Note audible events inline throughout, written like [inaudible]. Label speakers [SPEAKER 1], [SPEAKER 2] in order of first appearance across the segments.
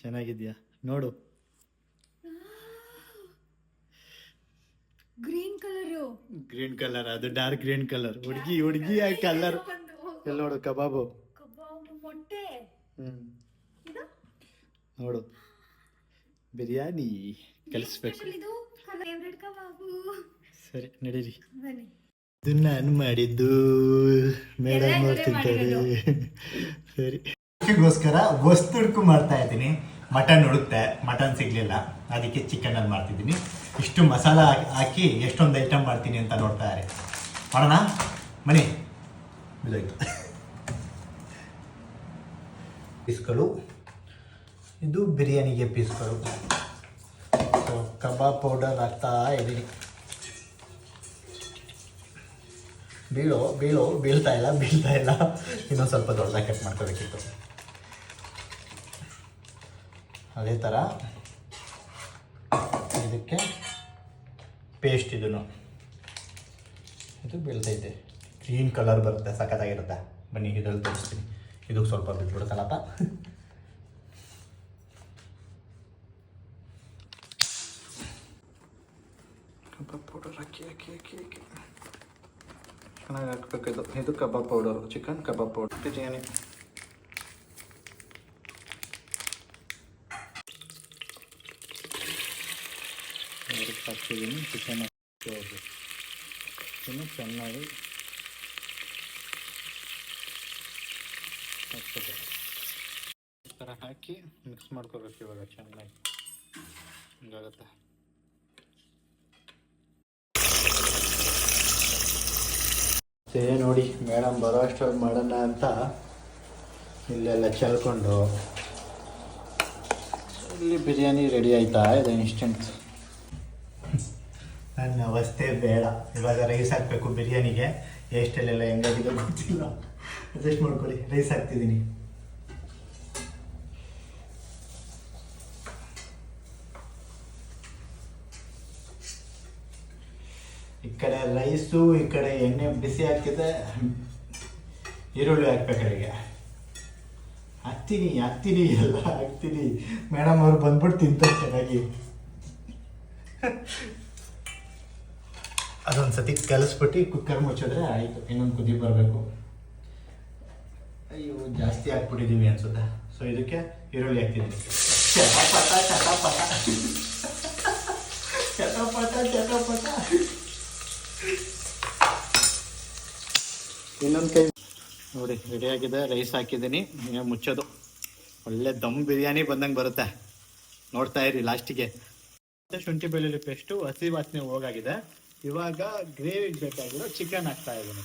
[SPEAKER 1] ಚೆನ್ನಾಗಿದ್ಯಾ? ನೋಡು.
[SPEAKER 2] Green colour.
[SPEAKER 1] Green colour ಅದು ಡಾರ್ಕ್ ಗ್ರೀನ್ ಕಲರ್. ಹುಡುಗಿ ಹುಡುಗಿ ಕಲರ್. ಎಲ್ಲ ನೋಡು ಕಬಾಬು.
[SPEAKER 2] ಕಬಾಬ್ ಮೊಟ್ಟೆ.
[SPEAKER 1] ಹ್ಮ್. ನೋಡು. ಬಿರಿಯಾನಿ. ಕಲಿಸ್ಬೇಕು. ಸರಿ ನಡೀರಿ. ಇದು ನಾನು ಮಾಡಿದ್ದು. ಮೇಡಮ್ ಅವ್ರು ತಿಂತಾರೆ. ಸರಿ. ಗೋಸ್ಕರ ವಸ್ತು ಹುಡುಕು ಮಾಡ್ತಾ ಇದ್ದೀನಿ. ಮಟನ್ ಹುಡುಕ್ತೆ ಮಟನ್ ಸಿಗ್ಲಿಲ್ಲ. ಅದಕ್ಕೆ ಚಿಕನ್ ಅಲ್ಲಿ ಮಾಡ್ತಿದ್ದೀನಿ. ಇಷ್ಟು ಮಸಾಲ ಹಾಕಿ- ಎಷ್ಟೊಂದು ಐಟಮ್ ಮಾಡ್ತೀನಿ ಅಂತ ನೋಡ್ತಾ ಇದ್ದಾರೆ ಮಾಡೋಣ? ಮನೆ. ಪೀಸ್ಗಳು. ಇದು ಬಿರಿಯಾನಿಗೆ ಪೀಸ್ಗಳು. ಕಬಾಬ್ ಪೌಡರ್ ಹಾಕ್ತಾ ಇದ್ದೀನಿ. ಬೀಳೋ ಬೀಳೋ, ಬೀಳ್ತಾ ಇಲ್ಲ ಬೀಳ್ತಾ ಇಲ್ಲ. ಇನ್ನೊಂದು ಸ್ವಲ್ಪ ದೊಡ್ಡದಾಗಿ ಕಟ್ ಮಾಡ್ಕೋಬೇಕಿತ್ತು. ಅದೇ ಥರ ಇದಕ್ಕೆ ಪೇಸ್ಟ್ ಇದನ್ನು. ಇದು ಬೀಳ್ತೈತೆ ಗ್ರೀನ್ ಕಲರ್ ಬರುತ್ತೆ, ಸಖತ್ತಾಗಿರುತ್ತೆ. ಬನ್ನಿ, ಇದ್ರಲ್ಲಿ ತೋರಿಸ್ತೀನಿ. ಇದಕ್ಕೆ ಸ್ವಲ್ಪ ಬಿಟ್ಬಿಡ್ತಾನಪ್ಪ ಕಬಾಬ್ ಪೌಡರ್ ಹಾಕಿ ಹಾಕಿ ಹಾಕಿ ಹಾಕಿ. ಚೆನ್ನಾಗಿ ಹಾಕ್ಬೇಕು ಇದು. ಇದು kebab powder chicken kebab powder biryani ಅದಕ್ಕೆ ಹಾಕ್ತಿದ್ದೀನಿ ಚಿಕನ್ ಹಾಕಿ ಇನ್ನು ಚೆನ್ನಾಗಿ ಈ ಥರ ಹಾಕಿ ಮಿಕ್ಸ್ ಮಾಡ್ಕೋಬೇಕು ಇವಾಗ ಚೆನ್ನಾಗಿ. ಹಿಂಗಾಗುತ್ತೆ. ಸೇ ನೋಡಿ ಮೇಡಮ್ ಬರೋ ಅಷ್ಟೊಂದು ಮಾಡೋಣ ಅಂತ ಇಲ್ಲೆಲ್ಲ ಚೆಲ್ಕೊಂಡು. ಇಲ್ಲಿ ಬಿರಿಯಾನಿ ರೆಡಿ ಆಯ್ತಾ? ಇದೆ ಇನ್ಸ್ಟೆಂಟ್ ನನ್ನ ಅವಸ್ಥೆ ಬೇಡ. ಇವಾಗ ರೈಸ್ ಹಾಕಬೇಕು ಬಿರಿಯಾನಿಗೆ. ಎಷ್ಟಲ್ಲೆಲ್ಲ ಹೆಂಗಾಗಿದೆ ಗೊತ್ತಿಲ್ಲ. ಅಡ್ಜಸ್ಟ್ ಮಾಡ್ಕೊಳ್ಳಿ. ರೈಸ್ ಹಾಕ್ತಿದ್ದೀನಿ. ಈ ಕಡೆ ರೈಸು ಈ ಕಡೆ ಎಣ್ಣೆ ಬಿಸಿ ಹಾಕಿದೆ ಈರುಳ್ಳಿ ಹಾಕ್ಬೇಕು ಅಲ್ಲಿಗೆ ಹಾಕ್ತೀನಿ ಹಾಕ್ತೀನಿ, ಎಲ್ಲ ಹಾಕ್ತೀನಿ. ಮೇಡಮ್ ಅವ್ರು ಬಂದ್ಬಿಟ್ಟು ತಿಂತಾರೆ ಚೆನ್ನಾಗಿ. ಅದೊಂದು ಸತಿ ಕಲಿಸ್ಬಿಟ್ಟು ಕುಕ್ಕರ್ ಮುಚ್ಚಿದ್ರೆ ಆಯಿತು. ಇನ್ನೊಂದು ಕುದಿ ಬರಬೇಕು. ಅಯ್ಯೋ, ಜಾಸ್ತಿ ಹಾಕ್ಬಿಟ್ಟಿದ್ದೀವಿ ಅನ್ಸುತ್ತೆ. ಸೊ ಇದಕ್ಕೆ ಈರುಳ್ಳಿ ಹಾಕ್ತಿದ್ದೀವಿ ಚಟಪಟ ಚಟಪಟ. ಚಟಪಟ ಚಟಪಟ. ಇನ್ನೊಂದು ಕೈ ನೋಡಿ ರೆಡಿಯಾಗಿದೆ ರೈಸ್ ಹಾಕಿದ್ದೀನಿ. ಮುಚ್ಚೋದು. ಒಳ್ಳೆ ದಮ್ ಬಿರಿಯಾನಿ ಬಂದಂಗೆ ಬರುತ್ತೆ. ನೋಡ್ತಾ ಇರಿ ಲಾಸ್ಟಿಗೆ ಶುಂಠಿ ಬೆಳ್ಳುಳ್ಳಿ ಪೇಸ್ಟು ಹಸಿ ವಾಸನೆ ಹೋಗಾಗಿದೆ. ಇವಾಗ ಗ್ರೇವಿಗೆ ಬೇಕಾಗಿರೋ ಚಿಕನ್ ಹಾಕ್ತಾ ಇದ್ದೀನಿ.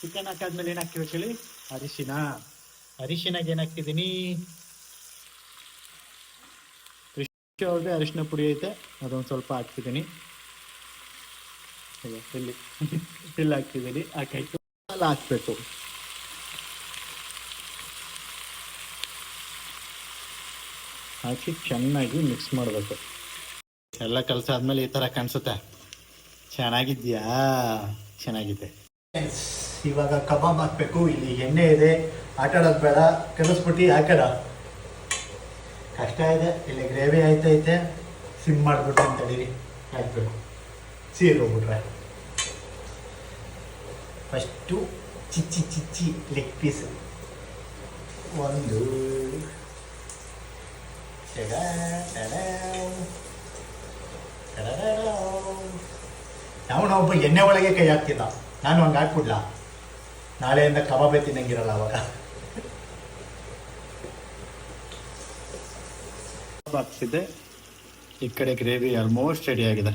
[SPEAKER 1] ಚಿಕನ್ ಹಾಕಾದ್ಮೇಲೆ ಏನು ಹಾಕ್ತೀವಿ ಹೇಳಿ? ಅರಿಶಿನ. ಅರಿಶಿನಾಗ ಏನು ಹಾಕ್ತಿದ್ದೀನಿ ಅವ್ರಿಗೆ ಅರಿಶಿನ ಪುಡಿ ಐತೆ, ಅದೊಂದು ಸ್ವಲ್ಪ ಹಾಕ್ತಿದ್ದೀನಿ ಇಲ್ಲಿ ಇಲ್ಲಿ ಹಾಕ್ತಿದ್ದೀನಿ ಹಾಕಾಯ್ತು ಎಲ್ಲ ಹಾಕ್ಬೇಕು. ಹಾಕಿ ಚೆನ್ನಾಗಿ ಮಿಕ್ಸ್ ಮಾಡಬೇಕು. ಎಲ್ಲ ಕೆಲಸ ಆದ್ಮೇಲೆ ಈ ಥರ ಕಾಣಿಸುತ್ತೆ. ಚೆನ್ನಾಗಿದ್ಯಾ ಚೆನ್ನಾಗಿದೆ. ಇವಾಗ ಕಬಾಬ್ ಹಾಕ್ಬೇಕು ಇಲ್ಲಿ ಎಣ್ಣೆ ಇದೆ. ಆಟ ಆಡೋದು ಬೇಡ ಕಲಿಸ್ಬಿಟ್ಟು ಹಾಕಡ ಕಷ್ಟ ಇದೆ ಇಲ್ಲಿ ಗ್ರೇವಿ ಆಯ್ತೈತೆ. ಸಿಮ್ ಮಾಡಿಬಿಟ್ಟು ಅಂತ ಹೇಳಿ ಹಾಕ್ಬೇಕು. ಸೀರೆ ಹೋಗ್ಬಿಟ್ರೆ ಫಸ್ಟು ಚಿಚ್ಚಿ ಚಿಚ್ಚಿ ಲೆಗ್ ಪೀಸ್ ಒಂದು. ಟಡಾ, ಯಾವನೋ ಒಬ್ಬ ಎಣ್ಣೆ ಒಳಗೆ ಕೈ ಹಾಕ್ತಿದ್ದ. ನಾನು ಹಂಗೆ ಹಾಕ್ಬಿಡ್ಲ. ನಾಳೆಯಿಂದ ಕಬಾಬೆ ತಿನ್ನಂಗಿರಲ್ಲ ಅವಾಗ. ಹಾಕ್ಸಿದ್ದೆ. ಈ ಕಡೆ ಗ್ರೇವಿ ಆಲ್ಮೋಸ್ಟ್ ರೆಡಿ ಆಗಿದೆ.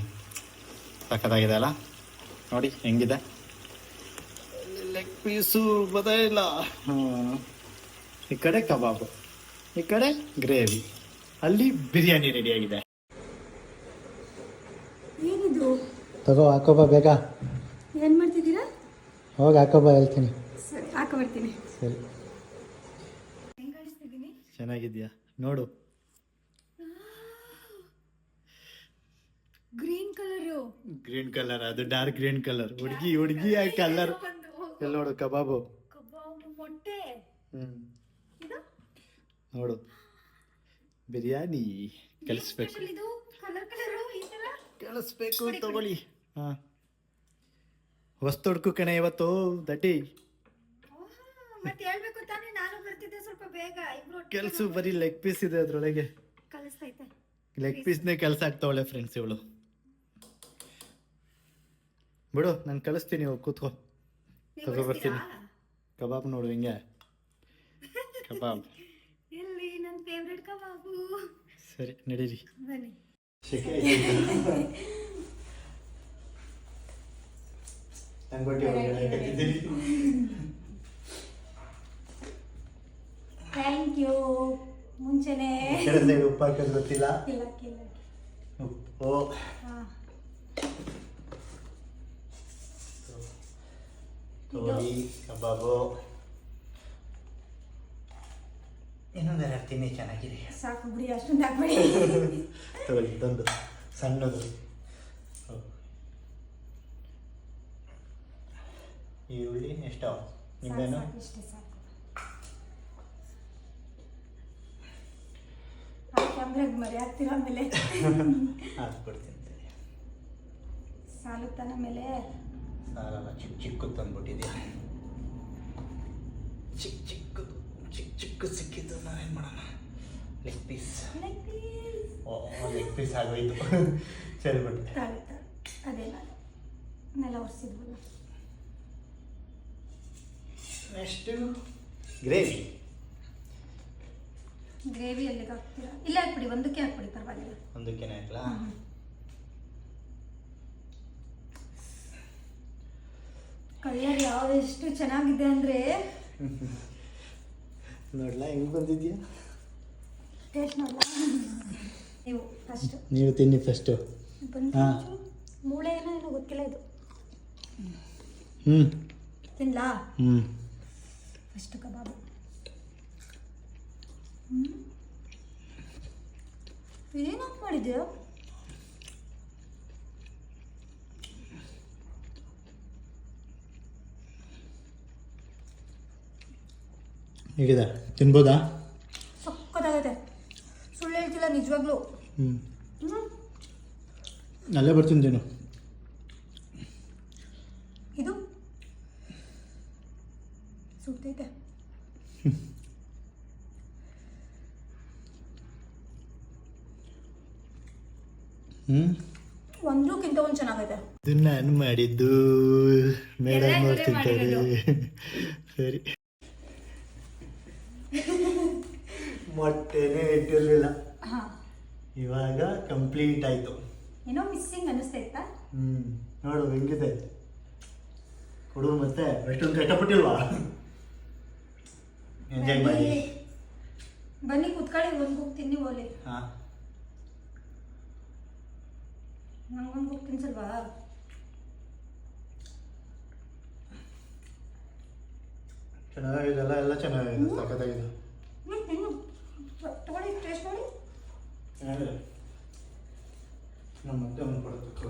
[SPEAKER 1] ಸಖತ್ತಾಗಿದೆ ಅಲ್ಲ? ನೋಡಿ ಹೆಂಗಿದೆ? ಲೆಗ್ ಪೀಸು ಬದೇ ಇಲ್ಲ. ಈ ಕಡೆ ಕಬಾಬು ಈ ಕಡೆ ಗ್ರೇವಿ. ಅಲ್ಲಿ ಬಿರಿಯಾನಿ ರೆಡಿ ಆಗಿದೆ
[SPEAKER 2] ಏನಿದು
[SPEAKER 1] ತಗೋ ಹಾಕೋಬ ಬೇಗ.
[SPEAKER 2] ಏನು ಮಾಡ್ತಿದ್ದೀರಾ?
[SPEAKER 1] ಹೋಗಿ ಹಾಕೋಬ ಹೇಳ್ತೀನಿ.
[SPEAKER 2] ಸರಿ ಹಾಕ ಬರ್ತೀನಿ.
[SPEAKER 1] ಸರಿ.
[SPEAKER 2] ಹೆಂಗ್ ಕಾಣಿಸ್ತಿದ್ದೀನಿ?
[SPEAKER 1] ಚೆನ್ನಾಗಿದ್ಯಾ? ನೋಡು.
[SPEAKER 2] Green colour.
[SPEAKER 1] ಗ್ರೀನ್ ಕಲರ್ ಅದು ಡಾರ್ಕ್ ಗ್ರೀನ್ ಕಲರ್. ಹುಡುಗಿ ಹುಡುಗಿ ಕಲರ್. ಎಲ್ಲ ನೋಡು ಕಬಾಬು.
[SPEAKER 2] ಕಬಾಬು ಮೊಟ್ಟೆ.
[SPEAKER 1] ಹ್ಮ್.
[SPEAKER 2] ಇದು?
[SPEAKER 1] ನೋಡು. ಬಿರಿಯಾನಿ. ಕಲಿಸ್ಬೇಕು.
[SPEAKER 2] ಕಲಿಸ್ಬೇಕು ಇದು? ಕಲರ್ ಕಲರು ಈ ತರ?
[SPEAKER 1] ಕಳಿಸ್ಬೇಕು ತಗೊಳ್ಳಿ. ಹಾ. ಹೊಸ್ತೊಡ್ಕು ಕಣೆ ಇವತ್ತು ದಡ್ಡಿ.
[SPEAKER 2] ಓಹೋ, ಮತ್ತೆ ಹೇಳ್ಬೇಕು ತಾನೇ ನಾನು ಬರ್ತಿದ್ದೆ ಸ್ವಲ್ಪ ಬೇಗ ಇಬ್ರು
[SPEAKER 1] ಕೆಲಸ ಬರೀ ಲೆಗ್ ಪೀಸ್ ಇದೆ ಅದರೊಳಗೆ.
[SPEAKER 2] ಕಲಿಸ್ತೈತೆ
[SPEAKER 1] ಲೆಗ್ ಪೀಸ್ನೇ ಕೆಲಸ ಆಗ್ತಾವಳೆ ಫ್ರೆಂಡ್ಸ್ ಇವಳು. ಬಿಡು ನಾನು ಕಳಿಸ್ತೀನಿ ಇವಾಗ ಕೂತ್ಕೋ.
[SPEAKER 2] ನೀವ್
[SPEAKER 1] ತಗೊಬರ್ತೀನಿ. ಕಬಾಬ್ ನೋಡು ಹಿಂಗೆ. ಕಬಾಬ್. [laughs]
[SPEAKER 2] ಎಲ್ಲಿ ನನ್ನ ಫೇವ್ರೆಟ್ ಕಬಾಬು?
[SPEAKER 1] ಸರಿ ನಡೀರಿ.
[SPEAKER 2] ಬನ್ನಿ. [laughs] ಥ್ಯಾಂಕ್ ಯು ಮುಂಚೆನೆ
[SPEAKER 1] ಉಪ್ಪು ಹಾಕೋದು ಗೊತ್ತಿಲ್ಲ? ಉಪ್ಪು. ತೋರಿ ಕಬಾಬು. ಇನ್ನೊಂದು ಇನ್ನೊಂದೆರಡು ತಿನ್ನಿ ಚೆನ್ನಾಗಿದೆ.
[SPEAKER 2] ಸಾಕು ಬಿಡಿ ಅಷ್ಟೊಂದು ಹಾಕ್ಬೇಡಿ. [laughs]
[SPEAKER 1] ತಗೊಳ್ಳಿ ಇದೊಂದು ಸಣ್ಣದು. ಈರುಳ್ಳಿ ಎಷ್ಟು? ನಿಂಬೆನು
[SPEAKER 2] ಸಾಕು, ಇಷ್ಟೇ ಸಾಕು. ಕ್ಯಾಮ್ರಾಗ ಮರಿ ಹಾಕ್ತೀರ ಆಮೇಲೆ
[SPEAKER 1] ಹಾಕ್ಬಿಡ್ತೀನಿ ಸರಿ
[SPEAKER 2] ಸಾಲುತ್ತಾನ ಮೇಲೆ?
[SPEAKER 1] ಸಾಲಲ್ಲ ಚಿಕ್ಕ ಚಿಕ್ಕದು ತಂದ್ಬಿಟ್ಟಿದ್ಯಾ? ಚಿಕ್ಕ ಚಿಕ್ಕದು ಚಿಕ್ಕ ಚಿಕ್ಕ ಸಿಕ್ಕಿದ್ದು ನಾವೇನು ಮಾಡೋಣ? Leg piece
[SPEAKER 2] leg piece
[SPEAKER 1] oh leg piece ಆಗೋಯ್ತು.
[SPEAKER 2] ತಾಳೆ ತಾಳೆ. ಅದೇ ನೆಲ ಒರೆಸಿದ್ವಲ್ಲ.
[SPEAKER 1] Next gravy.
[SPEAKER 2] ಗ್ರೇವಿ ಎಲ್ಲಿಗೆ ಹಾಕ್ತೀರಾ? ಇಲ್ಲ ಹಾಕ್ಬಿಡಿ ಒಂದಕ್ಕೆ ಹಾಕ್ಬಿಡಿ ಪರವಾಗಿಲ್ಲ.
[SPEAKER 1] ಒಂದಕ್ಕೆ ಹಾಕ್ಲಾ?
[SPEAKER 2] ಕಲರ್ ಯಾವ್ದೆಷ್ಟು ಚೆನ್ನಾಗಿದೆ ಅಂದ್ರೆ? [laughs]
[SPEAKER 1] ನೋಡ್ಲಾ ಹೆಂಗ್ ಬಂದಿದ್ಯಾ?
[SPEAKER 2] ಟೇಸ್ಟ್ ನೋಡಲ್ಲ ನೀವು ಫಸ್ಟ್
[SPEAKER 1] ನೀವು ತಿನ್ನಿ ಫಸ್ಟು
[SPEAKER 2] ಬಂದು ಮೂಳೆ ಏನೋ ಏನೋ ಗೊತ್ತಿಲ್ಲ ಇದು.
[SPEAKER 1] ಹ್ಞೂ
[SPEAKER 2] ತಿನ್ಲಾ?
[SPEAKER 1] ಹ್ಞೂ
[SPEAKER 2] ಫಸ್ಟ್ ಕಬಾಬು. ಏನು ಏನಪ್ಪ ಮಾಡಿದ್ಯಾ?
[SPEAKER 1] ಹೇಗಿದೆ. ತಿನ್ಬೋದಾ?
[SPEAKER 2] ಸಕ್ಕತ್ತಾಗೈತೆ ಸುಳ್ಳು ಹೇಳ್ತಿಲ್ಲ ನಿಜವಾಗ್ಲೂ.
[SPEAKER 1] ಹ್ಞೂ
[SPEAKER 2] ಹ್ಮ್.
[SPEAKER 1] ಅಲ್ಲೇ ಬರ್ತೀನಿ ತಿನ್ನು
[SPEAKER 2] ಇದು ಸುತ್ತೈತೆ
[SPEAKER 1] ಹ್ಞೂ
[SPEAKER 2] ಒಂದಕ್ಕಿಂತ ಒಂದು ಚೆನ್ನಾಗಿದೆ
[SPEAKER 1] ಇದು ನಾನು ಮಾಡಿದ್ದು. ಮೇಡಮ್
[SPEAKER 2] ನೋಡ್ತಿದ್ದಾರೆ
[SPEAKER 1] ಅವ್ರು ತಿಂತಾರೆ. ಸರಿ. ಮೊಟ್ಟೆನೇ ಇಟ್ಟಿರಲಿಲ್ಲ.
[SPEAKER 2] ಹಾಂ.
[SPEAKER 1] ಇವಾಗ ಕಂಪ್ಲೀಟ್ ಆಯ್ತು.
[SPEAKER 2] ಏನೋ ಮಿಸ್ಸಿಂಗ್ ಅನಿಸ್ತೈತಾ
[SPEAKER 1] ಹ್ಞೂ ನೋಡು ಹೆಂಗಿದೆ? ಕೊಡು ಮತ್ತೆ. ಎಷ್ಟೊಂದು ಕಷ್ಟಪಟ್ಟಿಲ್ವಾ? ಎಂಜಾಯ್ ಮಾಡಿ
[SPEAKER 2] ಬನ್ನಿ. ಕುತ್ಕೊಳ್ಳಿ ಒಂದು ಬುಕ್ ತಿನ್ನಿ ಓಲಿ.
[SPEAKER 1] ಹಾಂ.
[SPEAKER 2] ನಂಗೊಂದು ಬುಕ್ ತಿನ್ಸಲ್ವಾ?
[SPEAKER 1] ಚೆನ್ನಾಗಿದೆಲ್ಲ ಎಲ್ಲ ಚೆನ್ನಾಗಿದೆ ಸಖತ್ತಾಗಿದೆ.
[SPEAKER 2] ತಗೊಳ್ಳಿ ಟೇಸ್ಟ್ ಮಾಡಿ
[SPEAKER 1] ಚೆನ್ನಾಗಿದೆ. ನಮ್ಮ ಮತ್ತೆ ಒಂದು ಕೊಡಬೇಕು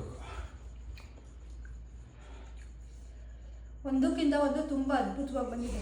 [SPEAKER 2] ಒಂದಕ್ಕಿಂತ ಒಂದು ತುಂಬ ಅದ್ಭುತವಾಗಿ ಬಂದಿದೆ.